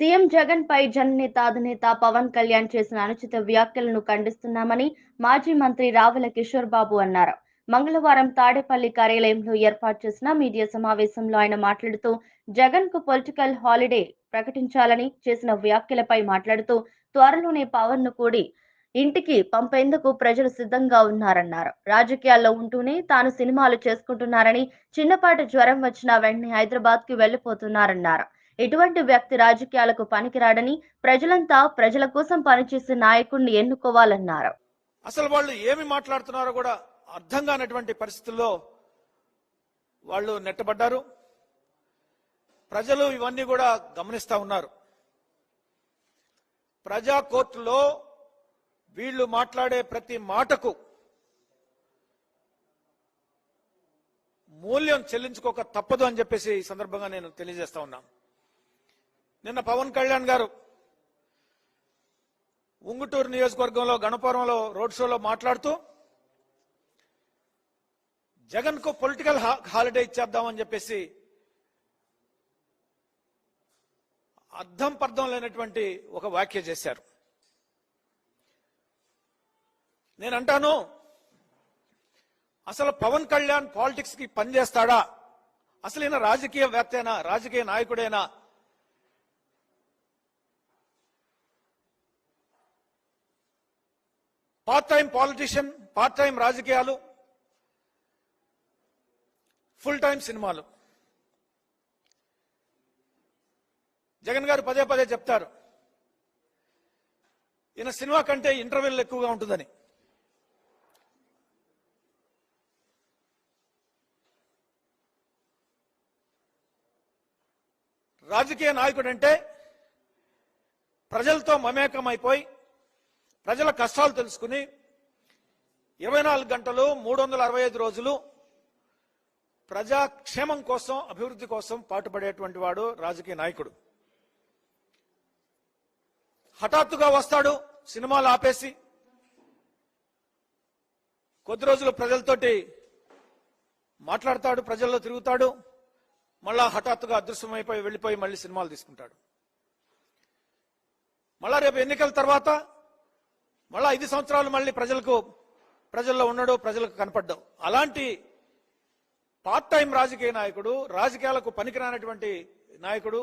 CM Jagan పై జననేత అధినేత పవన్ కళ్యాణ్ చేసిన అనుచిత వ్యాఖ్యలను ఖండిస్తున్నామని మాజీ మంత్రి రావుల కిషోర్ బాబు అన్నారు. మంగళవారం తాడేపల్లి కార్యాలయంలో ఏర్పాటు చేసిన మీడియా సమావేశంలో ఆయన మాట్లాడుతూ జగన్కు పొలిటికల్ హాలిడే ప్రకటించాలని చేసిన వ్యాఖ్యలపై మాట్లాడుతూ త్వరలోనే పవన్ను కూడి ఇంటికి పంపేందుకు ప్రజలు సిద్ధంగా ఉన్నారన్నారు. రాజకీయాల్లో ఉంటూనే తాను సినిమాలు చేసుకుంటున్నారని చిన్నపాటి జ్వరం వచ్చిన వెంటనే హైదరాబాద్కి వెళ్ళిపోతున్నారన్నారు ఇటువంటి వ్యక్తి రాజకీయాలకు పనికిరాడని ప్రజలంతా ప్రజల కోసం పనిచేసే నాయకుడిని ఎన్నుకోవాలన్నారు. అసలు వాళ్ళు ఏమి మాట్లాడుతున్నారో కూడా అర్థం కానటువంటి పరిస్థితుల్లో వాళ్ళు నెట్టబడ్డారు. ప్రజలు ఇవన్నీ కూడా గమనిస్తా ఉన్నారు. ప్రజా కోర్టులో వీళ్ళు మాట్లాడే ప్రతి మాటకు మూల్యం చెల్లించుకోక తప్పదు అని చెప్పేసి ఈ సందర్భంగా నేను తెలియజేస్తా ఉన్నాను నిన్న పవన్ కళ్యాణ్ గారు ఉంగుటూరు నియోజకవర్గంలో గణపురంలో రోడ్ షోలో మాట్లాడుతూ జగన్కు పొలిటికల్ హాలిడే ఇచ్చేద్దామని చెప్పేసి అర్థం పర్థం లేనటువంటి ఒక వ్యాఖ్య చేశారు. నేను అంటాను అసలు పవన్ కళ్యాణ్ పాలిటిక్స్కి పనిచేస్తాడా? అసలు ఈయన రాజకీయవేత్తేనా రాజకీయ నాయకుడేనా part time politician part time రాజకీయాలు ఫుల్ టైం సినిమాలు. జగన్ గారు పదే పదే చెప్తారు ఈయన సినిమా కంటే ఇంటర్వ్యూలు ఎక్కువగా ఉంటుందని. రాజకీయ నాయకుడంటే ప్రజలతో మమేకమైపోయి ప్రజల కష్టాలు తెలుసుకుని ఇరవై నాలుగు గంటలు మూడు వందల అరవై ఐదు రోజులు ప్రజాక్షేమం కోసం అభివృద్ధి కోసం పాటుపడేటువంటి వాడు రాజకీయ నాయకుడు. హఠాత్తుగా వస్తాడు సినిమాలు ఆపేసి కొద్ది రోజులు ప్రజలతోటి మాట్లాడతాడు ప్రజల్లో తిరుగుతాడు మళ్ళా హఠాత్తుగా అదృశ్యమైపోయి వెళ్ళిపోయి మళ్ళీ సినిమాలు తీసుకుంటాడు. మళ్ళా రేపు ఎన్నికల తర్వాత మళ్ళా ఐదు సంవత్సరాలు మళ్ళీ ప్రజలకు ప్రజల్లో ఉన్నాడు ప్రజలకు కనపడ్డావు అలాంటి పార్ట్ టైం రాజకీయ నాయకుడు రాజకీయాలకు పనికిరానటువంటి నాయకుడు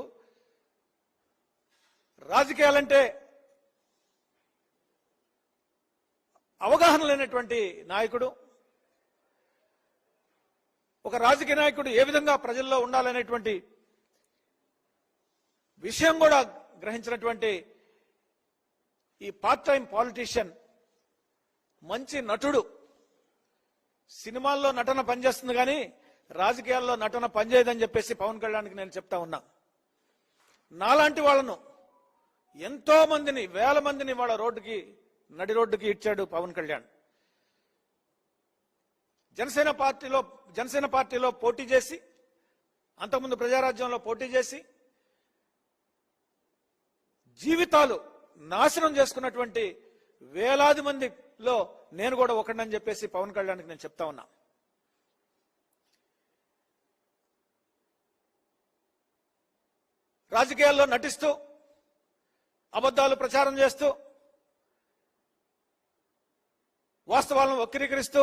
రాజకీయాలంటే అవగాహన లేనటువంటి నాయకుడు ఒక రాజకీయ నాయకుడు ఏ విధంగా ప్రజల్లో ఉండాలనేటువంటి విషయం కూడా గ్రహించినటువంటి ఈ పార్ట్ టైం పాలిటీషియన్ మంచి నటుడు. సినిమాల్లో నటన పనిచేస్తుంది కానీ రాజకీయాల్లో నటన పనిచేయదని చెప్పేసి పవన్ కళ్యాణ్కి నేను చెప్తా ఉన్నా. నాలాంటి వాళ్ళను ఎంతో మందిని వేల మందిని వాళ్ళ రోడ్డుకి నడి రోడ్డుకి ఇచ్చాడు పవన్ కళ్యాణ్. జనసేన పార్టీలో జనసేన పార్టీలో పోటీ చేసి అంతకుముందు ప్రజారాజ్యంలో పోటీ చేసి జీవితాలు నాశనం చేసుకున్నటువంటి వేలాది మందిలో నేను కూడా ఒకడని చెప్పేసి పవన్ కళ్యాణ్కి నేను చెప్తా ఉన్నా. రాజకీయాల్లో నటిస్తూ అబద్ధాలు ప్రచారం చేస్తూ వాస్తవాలను వక్రీకరిస్తూ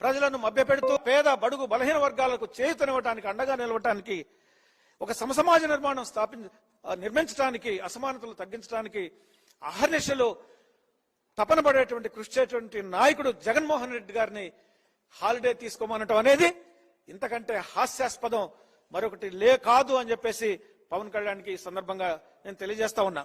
ప్రజలను మభ్యపెడుతూ పేద బడుగు బలహీన వర్గాలకు చేయుతనివ్వటానికి అండగా నిలవటానికి ఒక సమసమాజ నిర్మాణం స్థాపి నిర్మించడానికి అసమానతలు తగ్గించడానికి అహర్నిశలు తపన పడేటువంటి కృషి చేసేటువంటి నాయకుడు జగన్మోహన్ రెడ్డి గారిని హాలిడే తీసుకోమనటం అనేది ఇంతకంటే హాస్యాస్పదం మరొకటి లే కాదు అని చెప్పేసి పవన్ కళ్యాణ్కి ఈ సందర్భంగా నేను తెలియజేస్తా ఉన్నా.